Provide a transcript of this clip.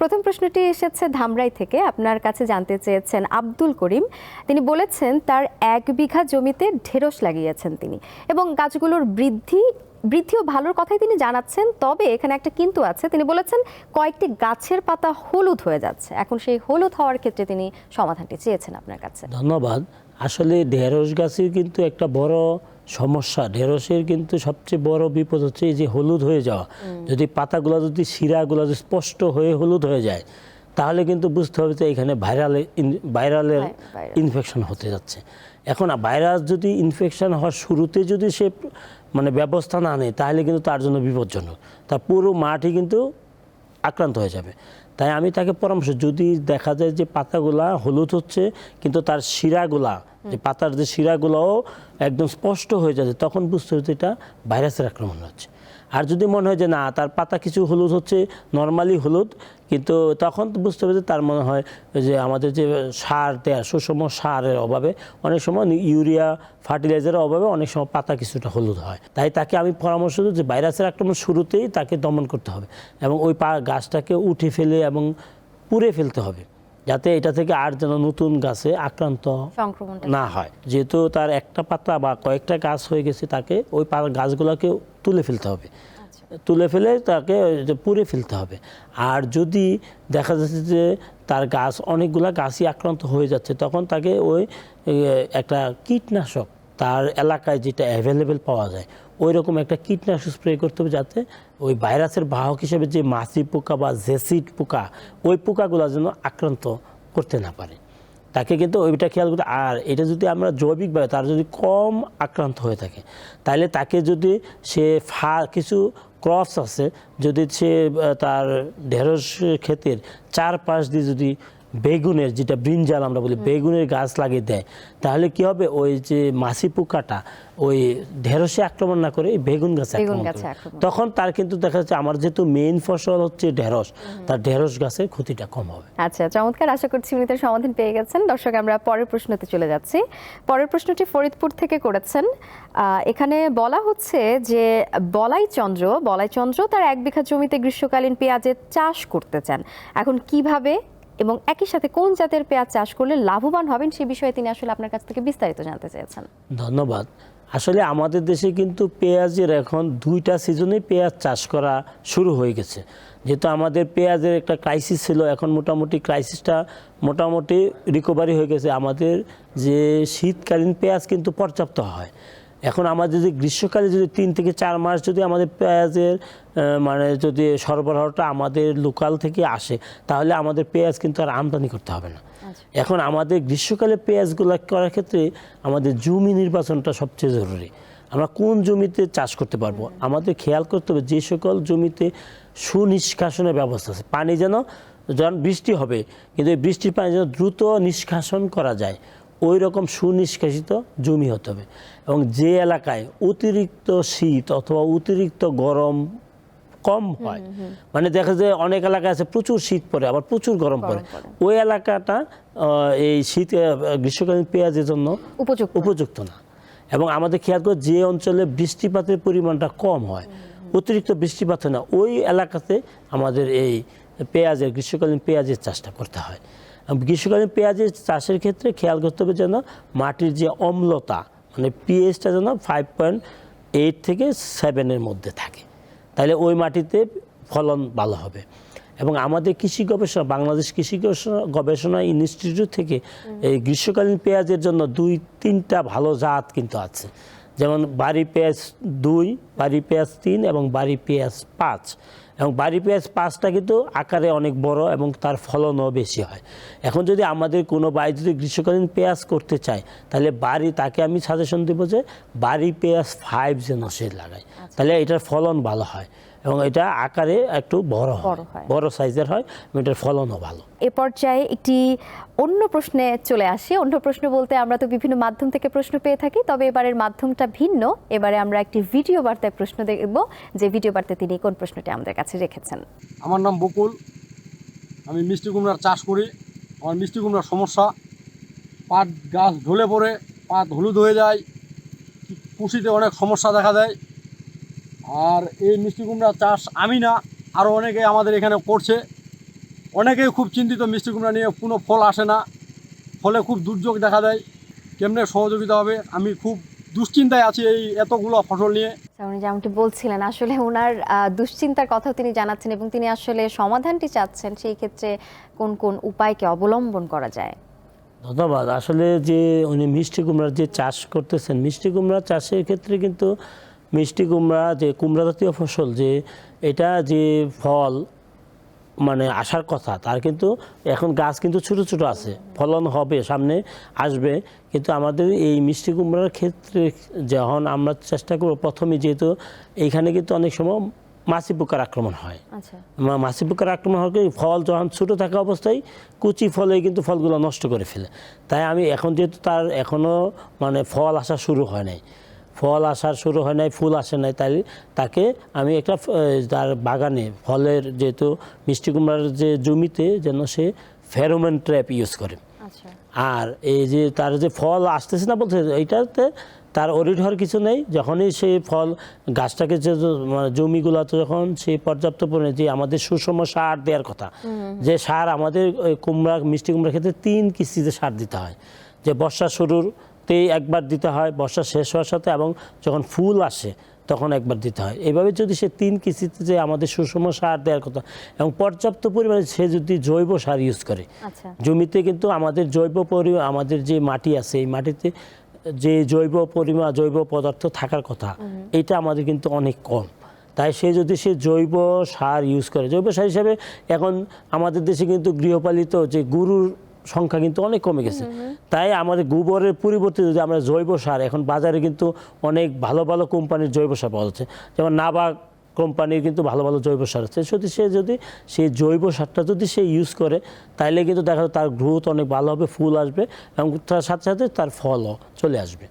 প্রথম প্রশ্নটি এসেছে ধামরাই থেকে। আপনার কাছে জানতে চেয়েছেন আব্দুল করিম। তিনি বলেছেন, তার এক বিঘা জমিতে ঢেঁড়স লাগিয়েছেন তিনি এবং গাছগুলোর বৃদ্ধি বৃদ্ধিও ভালোর কথাই তিনি জানাচ্ছেন। তবে এখানে একটা কিন্তু আছে, তিনি বলেছেন, কয়েকটি গাছের পাতা হলুদ হয়ে যাচ্ছে। এখন সেই হলুদ হওয়ার ক্ষেত্রে তিনি সমাধানটি চেয়েছেন আপনার কাছে। ধন্যবাদ। আসলে ঢেঁড়স গাছের কিন্তু একটা বড় সমস্যা। ঢেঁড়সের কিন্তু সবচেয়ে বড় বিপদ হচ্ছে এই যে হলুদ হয়ে যাওয়া। যদি পাতাগুলো যদি শিরাগুলো যদি স্পষ্ট হয়ে হলুদ হয়ে যায় তাহলে কিন্তু বুঝতে হবে যে এখানে ভাইরালে ভাইরালের হ্যাঁ, ইনফেকশন হতে যাচ্ছে। এখন ভাইরাস যদি ইনফেকশন হওয়ার শুরুতে যদি সে মানে ব্যবস্থা না নেয় তাহলে কিন্তু তার জন্য বিপজ্জনক। তার পুরো মাটি কিন্তু আক্রান্ত হয়ে যাবে। তাই আমি তাকে পরামর্শ যদি দেখা যায় যে পাতাগুলা হলুদ হচ্ছে কিন্তু তার শিরাগুলা যে পাতার যে শিরাগুলোও একদম স্পষ্ট হয়ে যাচ্ছে, তখন বুঝতে যে এটা ভাইরাসের আক্রমণ হচ্ছে। আর যদি মনে হয় যে না, তার পাতা কিছু হলুদ হচ্ছে নর্মালি হলুদ, কিন্তু তখন বুঝতে হবে যে তার মনে হয় যে আমাদের যে সার দেয়া, সুষম সারের অভাবে অনেক সময় ইউরিয়া ফার্টিলাইজারের অভাবে অনেক সময় পাতা কিছুটা হলুদ হয়। তাই তাকে আমি পরামর্শ দিই যে ভাইরাসের আক্রমণ শুরুতেই তাকে দমন করতে হবে এবং ওই পা, গাছটাকে উঠে ফেলে এবং পুড়ে ফেলতে হবে। যাতে এটা থেকে আর যেন নতুন গাছে আক্রান্ত না হয়। যেহেতু তার একটা পাতা বা কয়েকটা গাছ হয়ে গেছে তাকে ওই গাছগুলোকে তুলে ফেলতে হবে। তুলে ফেলে তাকে পুড়ে ফেলতে হবে। আর যদি দেখা যাচ্ছে যে তার গাছ অনেকগুলা গাছই আক্রান্ত হয়ে যাচ্ছে তখন তাকে ওই একটা কীটনাশক তার এলাকায় যেটা অ্যাভেলেবেল পাওয়া যায় ওই রকম একটা কীটনাশক স্প্রে করতে হবে যাতে ওই ভাইরাসের বাহক হিসেবে যে মাছি পোকা বা জেসিড পোকা, ওই পোকাগুলো যেন আক্রান্ত করতে না পারে। তাকে কিন্তু ওইটা খেয়াল করতে, আর এটা যদি আমরা জৈবিকভাবে তার যদি কম আক্রান্ত হয়ে থাকে তাহলে তাকে যদি সে ফা, কিছু ক্রপস আছে, যদি সে তার ঢেঁড়স ক্ষেতের চারপাশ দিয়ে যদি বেগুনের যেটা ব্রিঞ্জাল আমরা বলি বেগুনের গাছ লাগিয়ে দেয় তাহলে কি হবে? ওই যে মাসি পোকাটা ওই ঢেঁড়সে আক্রমণ না করে বেগুন গাছে আক্রমণ। তখন তার কিন্তু দেখা যাচ্ছে আমার যেহেতু মেইন ফসল হচ্ছে ঢেঁড়স তার ঢেঁড়স গাছের ক্ষতিটা কম হবে। আচ্ছা চমৎকার। আশা করছি উনি তার সমাধান পেয়ে গেছেন। দর্শক আমরা পরের প্রশ্নতে চলে যাচ্ছি। পরের প্রশ্নটি ফরিদপুর থেকে করেছেন। আহ, এখানে বলা হচ্ছে যে বলাই চন্দ্র বলাই চন্দ্র তার এক বিঘা জমিতে গ্রীষ্মকালীন পেঁয়াজের চাষ করতে চান। এখন কীভাবে এবং একই সাথে কোন জাতের পেঁয়াজ চাষ করলে লাভবান হবেন সে বিষয়ে তিনি আসলে আপনার কাছ থেকে বিস্তারিত জানতে চেয়েছেন। ধন্যবাদ। আসলে আমাদের দেশে কিন্তু পেঁয়াজের এখন দুইটা সিজনে পেঁয়াজ চাষ করা শুরু হয়ে গেছে। যেহেতু আমাদের পেঁয়াজের একটা ক্রাইসিস ছিল, এখন মোটামুটি ক্রাইসিসটা মোটামুটি রিকভারি হয়ে গেছে। আমাদের যে শীতকালীন পেঁয়াজ কিন্তু পর্যাপ্ত হয়। এখন আমাদের যদি গ্রীষ্মকালে যদি তিন থেকে চার মাস যদি আমাদের পেঁয়াজের মানে যদি সরবরাহটা আমাদের লোকাল থেকে আসে তাহলে আমাদের পেঁয়াজ কিন্তু আর আমদানি করতে হবে না। এখন আমাদের গ্রীষ্মকালে পেঁয়াজগুলো করার ক্ষেত্রে আমাদের জমি নির্বাচনটা সবচেয়ে জরুরি। আমরা কোন জমিতে চাষ করতে পারব? আমাদের খেয়াল করতে হবে যে সকল জমিতে সুনিষ্কাশনের ব্যবস্থা আছে। পানি যেন যখন বৃষ্টি হবে কিন্তু এই বৃষ্টির পানি যেন দ্রুত নিষ্কাশন করা যায়। ওই রকম সুনিষ্কাশিত জমি হতে হবে। এবং যে এলাকায় অতিরিক্ত শীত অথবা অতিরিক্ত গরম কম হয় মানে দেখা যায় অনেক এলাকায় আছে প্রচুর শীত পড়ে আবার প্রচুর গরম পড়ে। ওই এলাকাটা এই শীত গ্রীষ্মকালীন পেঁয়াজের জন্য উপযুক্ত। উপযুক্ত না। এবং আমাদের খেয়াল করে যে অঞ্চলে বৃষ্টিপাতের পরিমাণটা কম হয় অতিরিক্ত বৃষ্টিপাত হয় না। ওই এলাকাতে আমাদের এই পেঁয়াজের গ্রীষ্মকালীন পেঁয়াজের চাষটা করতে হয়। গ্রীষ্মকালীন পেঁয়াজের চাষের ক্ষেত্রে খেয়াল করতে হবে যেন মাটির যে অম্লতা মানে পিএইচটা যেন ফাইভ পয়েন্ট এইট থেকে সেভেনের মধ্যে থাকে। তাহলে ওই মাটিতে ফলন ভালো হবে। এবং আমাদের কৃষি গবেষণা, বাংলাদেশ কৃষি গবেষণা গবেষণা ইনস্টিটিউট থেকে এই গ্রীষ্মকালীন পেঁয়াজের জন্য দুই, তিনটা ভালো জাত কিন্তু আছে। যেমন বাড়ি পেঁয়াজ দুই, বাড়ি পেঁয়াজ তিন এবং বাড়ি পেঁয়াজ পাঁচ। এবং বাড়ি পেঁয়াজ পাঁচটা কিন্তু আকারে অনেক বড় এবং তার ফলনও বেশি হয়। এখন যদি আমাদের কোনো বাড়ি যদি গ্রীষ্মকালীন পেঁয়াজ করতে চায় তাহলে বাড়ি তাকে আমি সাজেশন দেবো যে বাড়ি পেঁয়াজ ফাইভ যেন সে লাগায়। তাহলে এটার ফলন ভালো হয়। এবং এটা আকারে একটু বড় হয়। বড় সাইজের হয় এবং এটার ফলনও ভালো। এ পর্যায়ে একটি অন্য প্রশ্নে চলে আসি। অন্য প্রশ্ন বলতে আমরা তো বিভিন্ন মাধ্যম থেকে প্রশ্ন পেয়ে থাকি তবে এবারের মাধ্যমটা ভিন্ন। এবারে আমরা একটি ভিডিও বার্তায় প্রশ্ন দেখব যে ভিডিও বার্তায় তিনি কোন প্রশ্নটি আমাদের কাছে রেখেছেন। আমার নাম বকুল। আমি মিষ্টি কুমড়ার চাষ করি। আমার মিষ্টি কুমড়ার সমস্যা পাট গাছ ঢলে পড়ে পাত হলুদ হয়ে যায় কুশিতে অনেক সমস্যা দেখা দেয়। আর এই মিষ্টি কুমড়ার চাষ আমি না আরও অনেকে আমাদের এখানে করছে। অনেকেই খুব চিন্তিত মিষ্টি কুমড়া নিয়ে কোনো ফল আসে না। ফলে খুব দুর্যোগ দেখা দেয়। কেমনে সহযোগিতা হবে? আমি খুব দুশ্চিন্তায় আছি এই এতগুলো ফসল নিয়ে। উনি যেমনটি বলছিলেন আসলে ওনার দুশ্চিন্তার কথাও তিনি জানাচ্ছেন এবং তিনি আসলে সমাধানটি চাচ্ছেন সেই ক্ষেত্রে কোন কোন উপায়কে অবলম্বন করা যায়? ধন্যবাদ। আসলে যে উনি মিষ্টি কুমড়ার যে চাষ করতেছেন মিষ্টি কুমড়া চাষের ক্ষেত্রে কিন্তু মিষ্টি কুমড়া যে কুমড়া জাতীয় ফসল যে এটা যে ফল মানে আসার কথা তার কিন্তু এখন গাছ কিন্তু ছোট ছোট আছে। ফলন হবে সামনে আসবে। কিন্তু আমাদের এই মিষ্টি কুমড়ার ক্ষেত্রে যখন আমরা চেষ্টা করব প্রথমে যেহেতু এইখানে কিন্তু অনেক সময় মাছি পোকার আক্রমণ হয়। আচ্ছা। মাছি পোকার আক্রমণ হওয়ার কারণে ফল যখন ছোটো থাকা অবস্থায় কুচি ফলে কিন্তু ফলগুলো নষ্ট করে ফেলে। তাই আমি এখন যেহেতু তার এখনও মানে ফল আসা শুরু হয় নাই ফল আসার শুরু হয় নাই ফুল আসে নাই তাই তাকে আমি একটা তার বাগানে ফলের যেহেতু মিষ্টি কুমড়ার যে জমিতে যেন সে ফেরোমেন ট্র্যাপ ইউজ করে। আচ্ছা। আর এই যে তার যে ফল আসতেছে না বলছে এইটাতে তার অরিড হওয়ার কিছু নেই যখনই সেই ফল গাছটাকে যে মানে জমিগুলোতে যখন সেই পর্যাপ্ত পরিমাণে যে আমাদের সুষম সার দেওয়ার কথা যে সার আমাদের কুমড়া মিষ্টি কুমড়ার ক্ষেত্রে তিন কিস্তিতে সার দিতে হয়। যে বর্ষা শুরুরতেই একবার দিতে হয় বর্ষা শেষ হওয়ার সাথে এবং যখন ফুল আসে তখন একবার দিতে হয়। এভাবে যদি সে তিন কিস্তিতে যে আমাদের সুষম সার দেওয়ার কথা এবং পর্যাপ্ত পরিমাণে সে যদি জৈব সার ইউজ করে আচ্ছা। জমিতে কিন্তু আমাদের জৈব পরি আমাদের যে মাটি আছে এই মাটিতে যে জৈব পরিমাণ জৈব পদার্থ থাকার কথা এটা আমাদের কিন্তু অনেক কম। তাই সে যদি সে জৈব সার ইউজ করে জৈব সার হিসাবে এখন আমাদের দেশে কিন্তু গৃহপালিত যে গরুর সংখ্যা কিন্তু অনেক কমে গেছে। তাই আমাদের গোবরের পরিবর্তে যদি আমরা জৈব সার এখন বাজারে কিন্তু অনেক ভালো ভালো কোম্পানির জৈব সার পাওয়া যাচ্ছে। যেমন নাবা কোম্পানির কিন্তু ভালো ভালো জৈব সার আছে। যদি সে যদি সেই জৈব সারটা যদি সে ইউজ করে তাইলে কিন্তু দেখা তার গ্রোথ অনেক ভালো হবে ফুল আসবে এবং তার সাথে সাথে তার ফলও চলে আসবে।